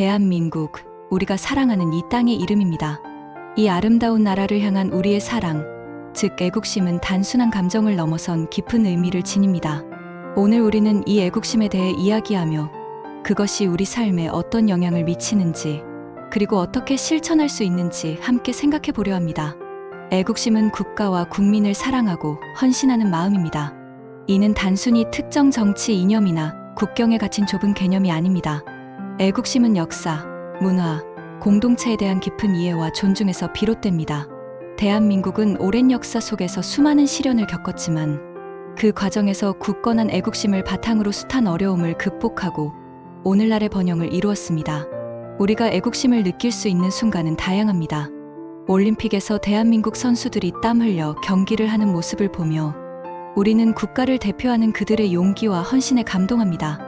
대한민국, 우리가 사랑하는 이 땅의 이름입니다. 이 아름다운 나라를 향한 우리의 사랑, 즉 애국심은 단순한 감정을 넘어선 깊은 의미를 지닙니다. 오늘 우리는 이 애국심에 대해 이야기하며 그것이 우리 삶에 어떤 영향을 미치는지, 그리고 어떻게 실천할 수 있는지 함께 생각해 보려 합니다. 애국심은 국가와 국민을 사랑하고 헌신하는 마음입니다. 이는 단순히 특정 정치 이념이나 국경에 갇힌 좁은 개념이 아닙니다. 애국심은 역사, 문화, 공동체에 대한 깊은 이해와 존중에서 비롯됩니다. 대한민국은 오랜 역사 속에서 수많은 시련을 겪었지만 그 과정에서 굳건한 애국심을 바탕으로 숱한 어려움을 극복하고 오늘날의 번영을 이루었습니다. 우리가 애국심을 느낄 수 있는 순간은 다양합니다. 올림픽에서 대한민국 선수들이 땀 흘려 경기를 하는 모습을 보며 우리는 국가를 대표하는 그들의 용기와 헌신에 감동합니다.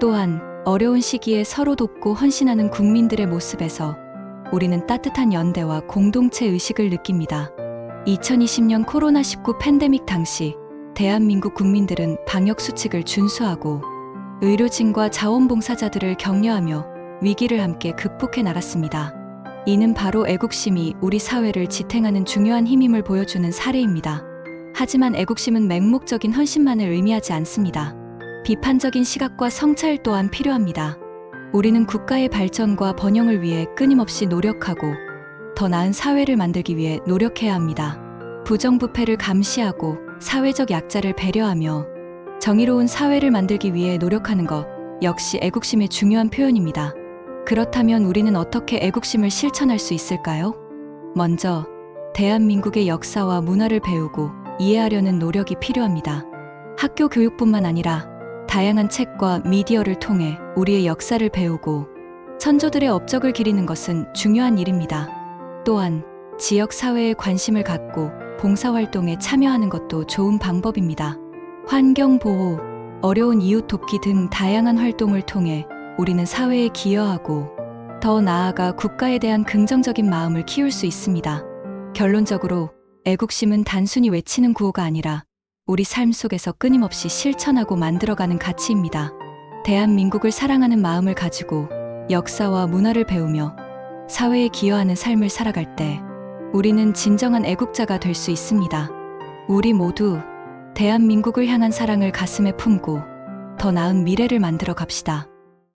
또한 어려운 시기에 서로 돕고 헌신하는 국민들의 모습에서 우리는 따뜻한 연대와 공동체 의식을 느낍니다. 2020년 코로나19 팬데믹 당시 대한민국 국민들은 방역 수칙을 준수하고 의료진과 자원봉사자들을 격려하며 위기를 함께 극복해 나갔습니다. 이는 바로 애국심이 우리 사회를 지탱하는 중요한 힘임을 보여주는 사례입니다. 하지만 애국심은 맹목적인 헌신만을 의미하지 않습니다. 비판적인 시각과 성찰 또한 필요합니다. 우리는 국가의 발전과 번영을 위해 끊임없이 노력하고 더 나은 사회를 만들기 위해 노력해야 합니다. 부정부패를 감시하고 사회적 약자를 배려하며 정의로운 사회를 만들기 위해 노력하는 것 역시 애국심의 중요한 표현입니다. 그렇다면 우리는 어떻게 애국심을 실천할 수 있을까요? 먼저 대한민국의 역사와 문화를 배우고 이해하려는 노력이 필요합니다. 학교 교육뿐만 아니라 다양한 책과 미디어를 통해 우리의 역사를 배우고 선조들의 업적을 기리는 것은 중요한 일입니다. 또한 지역 사회에 관심을 갖고 봉사활동에 참여하는 것도 좋은 방법입니다. 환경 보호, 어려운 이웃 돕기 등 다양한 활동을 통해 우리는 사회에 기여하고 더 나아가 국가에 대한 긍정적인 마음을 키울 수 있습니다. 결론적으로 애국심은 단순히 외치는 구호가 아니라 우리 삶 속에서 끊임없이 실천하고 만들어가는 가치입니다. 대한민국을 사랑하는 마음을 가지고 역사와 문화를 배우며 사회에 기여하는 삶을 살아갈 때 우리는 진정한 애국자가 될 수 있습니다. 우리 모두 대한민국을 향한 사랑을 가슴에 품고 더 나은 미래를 만들어 갑시다.